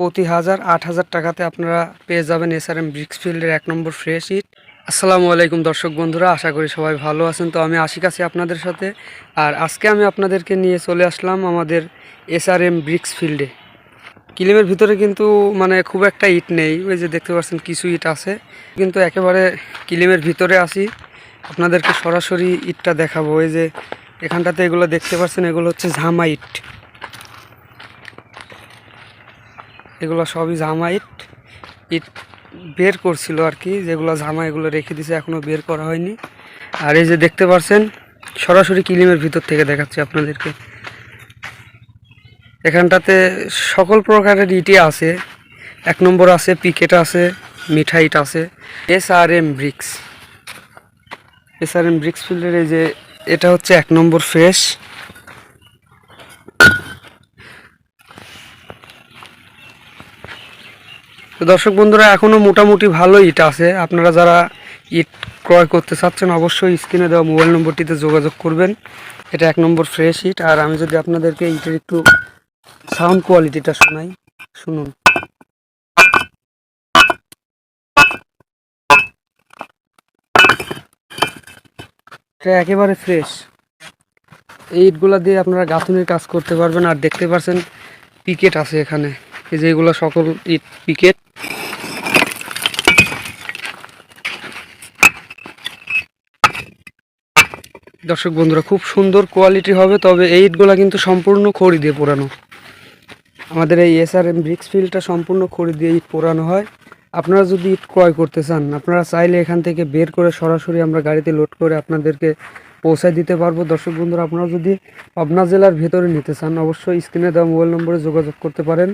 প্রতি হাজার আট হাজার টাকাতে আপনারা পেয়ে যাবেন এসআরএম ব্রিক্স ফিল্ডের এক নম্বর ফ্রেশ ইট আসসালামু আলাইকুম দর্শক বন্ধুরা, আশা করি সবাই ভালো আছেন। তো আমি আশিক আছি আপনাদের সাথে। আর আজকে আমি আপনাদেরকে নিয়ে চলে আসলাম আমাদের এসআরএম ব্রিক্স ফিল্ডে কিলিমের ভিতরে কিন্তু মানে খুব একটা ইট নেই, ওই যে দেখতে পাচ্ছেন কিছু ইট আছে। কিন্তু একেবারে কিলিমের ভিতরে আসি আপনাদেরকে সরাসরি ইটটা দেখাবো। ওই যে এখানটাতে এগুলো দেখতে পাচ্ছেন, এগুলো হচ্ছে ঝামা ইট। এগুলো সবই জামা ইট। ইট বের করছিল আর কি, যেগুলো জামা এগুলো রেখে দিছে এখনও বের করা হয়নি। আর এই যে দেখতে পাচ্ছেন সরাসরি কিলিমের ভিতর থেকে দেখাচ্ছি আপনাদেরকে। এখানটাতে সকল প্রকারের ইটই আছে। এক নম্বর আছে পিকেট আছে মিঠাইট আছে। S R M bricks S R M bricks ফিল্ডের এই যে, এটা হচ্ছে এক নম্বর ফ্রেশ। দর্শক বন্ধুরা এখনও মোটামুটি ভালো ইট আছে। আপনারা যারা ইট ক্রয় করতে চাচ্ছেন, অবশ্যই স্ক্রিনে দেওয়া মোবাইল নম্বরটিতে যোগাযোগ করবেন। এটা এক নম্বর ফ্রেশ ইট। আর আমি যদি আপনাদেরকে ইটের একটু সাউন্ড কোয়ালিটিটা শোনাই, শুনুন। এটা একেবারে ফ্রেশ। এই ইটগুলা দিয়ে আপনারা গাঁথুনির কাজ করতে পারবেন। আর দেখতে পাচ্ছেন, পিকেট আছে এখানে। এই যে এগুলো সকল ইট পিকেট। দর্শক বন্ধুরা, খুব সুন্দর কোয়ালিটি হবে, তবে এই ইটগুলো কিন্তু সম্পূর্ণ খড়ি দিয়ে পোড়ানো। আমাদের এই এস আর এম ব্রিক্স ফিল্ডটা সম্পূর্ণ খড়ি দিয়ে ইট পোড়ানো হয়। আপনারা যদি ইট ক্রয় করতে চান, আপনারা চাইলে এখান থেকে বের করে সরাসরি আমরা গাড়িতে লোড করে আপনাদেরকে পৌঁছায় দিতে পারব। দর্শক বন্ধুরা, আপনারা যদি পাবনা জেলার ভেতরে নিতে চান, অবশ্যই স্ক্রিনে দেওয়া মোবাইল নম্বরে যোগাযোগ করতে পারেন।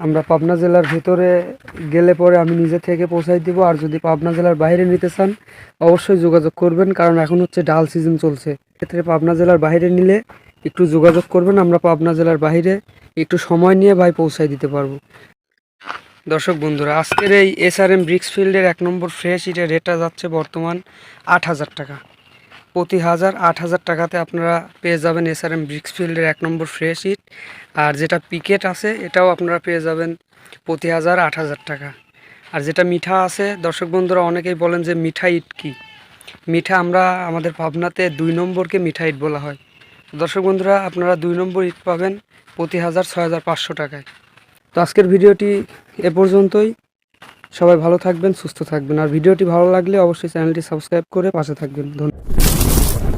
আমরা পাবনা জেলার ভিতরে গেলে পরে আমি নিজে থেকে পৌঁছাই দিব। আর যদি পাবনা জেলার বাইরে নিতে চান, অবশ্যই যোগাযোগ করবেন, কারণ এখন হচ্ছে ডাল সিজন চলছে। ক্ষেত্রে পাবনা জেলার বাইরে নিলে একটু যোগাযোগ করবেন, আমরা পাবনা জেলার বাইরে একটু সময় নিয়ে ভাই পৌঁছাই দিতে পারব। দর্শক বন্ধুরা, আজকের এই এস আর এম ব্রিক্স ফিল্ডের এক নম্বর ফ্রেশ ইটের রেটটা যাচ্ছে বর্তমান আট হাজার টাকা। প্রতি হাজার আট হাজার টাকাতে আপনারা পেয়ে যাবেন এস আর এম ব্রিক্স ফিল্ডের এক নম্বর ফ্রেশ ইট আর যেটা পিকেট আছে, এটাও আপনারা পেয়ে যাবেন প্রতি হাজার আট হাজার টাকা। আর যেটা মিঠা আছে, দর্শক বন্ধুরা অনেকেই বলেন যে মিঠা ইট কী? মিঠা আমরা আমাদের ভাবনাতে দুই নম্বরকে মিঠা ইট বলা হয়। দর্শক বন্ধুরা, আপনারা দুই নম্বর ইট পাবেন প্রতি হাজার ছয় হাজার পাঁচশো টাকায়। তো আজকের ভিডিওটি এ পর্যন্তই। সবাই ভালো থাকবেন, সুস্থ থাকবেন। আর ভিডিওটি ভালো লাগলে অবশ্যই চ্যানেলটি সাবস্ক্রাইব করে পাশে থাকবেন। ধন্যবাদ।